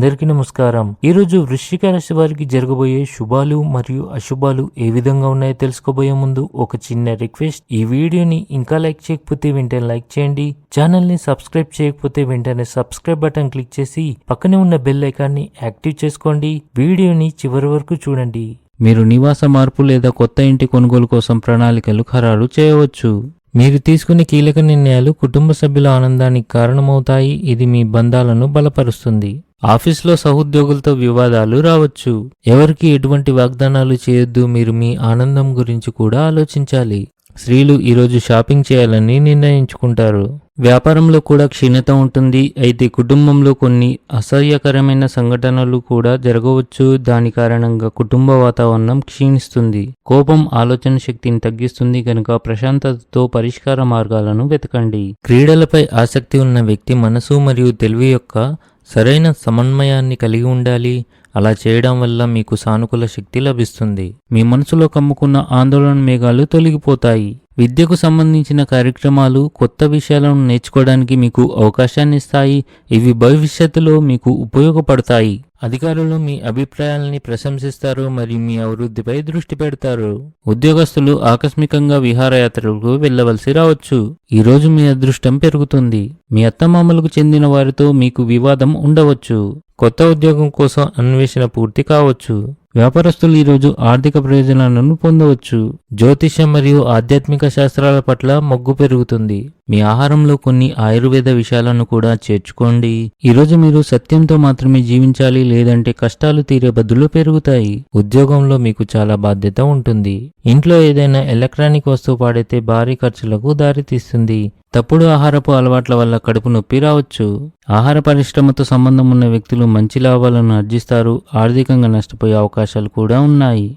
అందరికీ నమస్కారం. ఈ రోజు వృశ్చిక రాశి వారికి జరగబోయే శుభాలు మరియు అశుభాలు ఏ విధంగా ఉన్నాయో తెలుసుకోబోయే ముందు ఒక చిన్న రిక్వెస్ట్. ఈ వీడియోని ఇంకా లైక్ చేయకపోతే వెంటనే లైక్ చేయండి. ఛానల్ని సబ్స్క్రైబ్ చేయకపోతే వెంటనే సబ్స్క్రైబ్ బటన్ క్లిక్ చేసి పక్కనే ఉన్న బెల్ ఐకాన్ని యాక్టివ్ చేసుకోండి. వీడియోని చివరి వరకు చూడండి. మీరు నివాస మార్పు లేదా కొత్త ఇంటి కొనుగోలు కోసం ప్రణాళికలు ఖరారు చేయవచ్చు. మీరు తీసుకునే కీలక నిర్ణయాలు కుటుంబ సభ్యుల ఆనందానికి కారణమవుతాయి. ఇది మీ బంధాలను బలపరుస్తుంది. ఆఫీస్లో సహోద్యోగులతో వివాదాలు రావచ్చు. ఎవరికి ఎటువంటి వాగ్దానాలు చేయొద్దు మీరు మీ ఆనందం గురించి కూడా ఆలోచించాలి. స్త్రీలు ఈరోజు షాపింగ్ చేయాలని నిర్ణయించుకుంటారు. వ్యాపారంలో కూడా క్షీణత ఉంటుంది. అయితే కుటుంబంలో కొన్ని అసహ్యకరమైన సంఘటనలు కూడా జరగవచ్చు. దాని కారణంగా కుటుంబ వాతావరణం క్షీణిస్తుంది. కోపం ఆలోచన శక్తిని తగ్గిస్తుంది. కనుక ప్రశాంతతతో పరిష్కార మార్గాలను వెతకండి. క్రీడలపై ఆసక్తి ఉన్న వ్యక్తి మనసు మరియు తెలివి యొక్క సరైన సమన్వయాన్ని కలిగి ఉండాలి. అలా చేయడం వల్ల మీకు సానుకూల శక్తి లభిస్తుంది. మీ మనసులో కమ్ముకున్న ఆందోళన మేఘాలు తొలగిపోతాయి. విద్యకు సంబంధించిన కార్యక్రమాలు కొత్త విషయాలను నేర్చుకోవడానికి మీకు అవకాశాన్ని ఇస్తాయి. ఇవి భవిష్యత్తులో మీకు ఉపయోగపడతాయి. అధికారులు మీ అభిప్రాయాలని ప్రశంసిస్తారు మరియు మీ అభివృద్ధిపై దృష్టి పెడతారు. ఉద్యోగస్తులు ఆకస్మికంగా విహారయాత్రలకు వెళ్ళవలసి రావచ్చు. ఈ రోజు మీ అదృష్టం పెరుగుతుంది. మీ అత్తమామలకు చెందిన వారితో మీకు వివాదం ఉండవచ్చు. కొత్త ఉద్యోగం కోసం అన్వేషణ పూర్తి కావచ్చు. వ్యాపారస్తులు ఈరోజు ఆర్థిక ప్రయోజనాలను పొందవచ్చు. జ్యోతిష్యం మరియు ఆధ్యాత్మిక శాస్త్రాల పట్ల మొగ్గు పెరుగుతుంది. మీ ఆహారంలో కొన్ని ఆయుర్వేద విషయాలను కూడా చేర్చుకోండి. ఈరోజు మీరు సత్యంతో మాత్రమే జీవించాలి లేదంటే కష్టాలు తీరే బదులు పెరుగుతాయి. ఉద్యోగంలో మీకు చాలా బాధ్యత ఉంటుంది. ఇంట్లో ఏదైనా ఎలక్ట్రానిక్ వస్తువు పాడైతే భారీ ఖర్చులకు దారితీస్తుంది తప్పుడు ఆహారపు అలవాట్ల వల్ల కడుపు నొప్పి రావచ్చు. ఆహార పరిశ్రమతో సంబంధం ఉన్న వ్యక్తులు మంచి లాభాలను ఆర్జిస్తారు. ఆర్థికంగా నష్టపోయే అవకాశాలు కూడా ఉన్నాయి.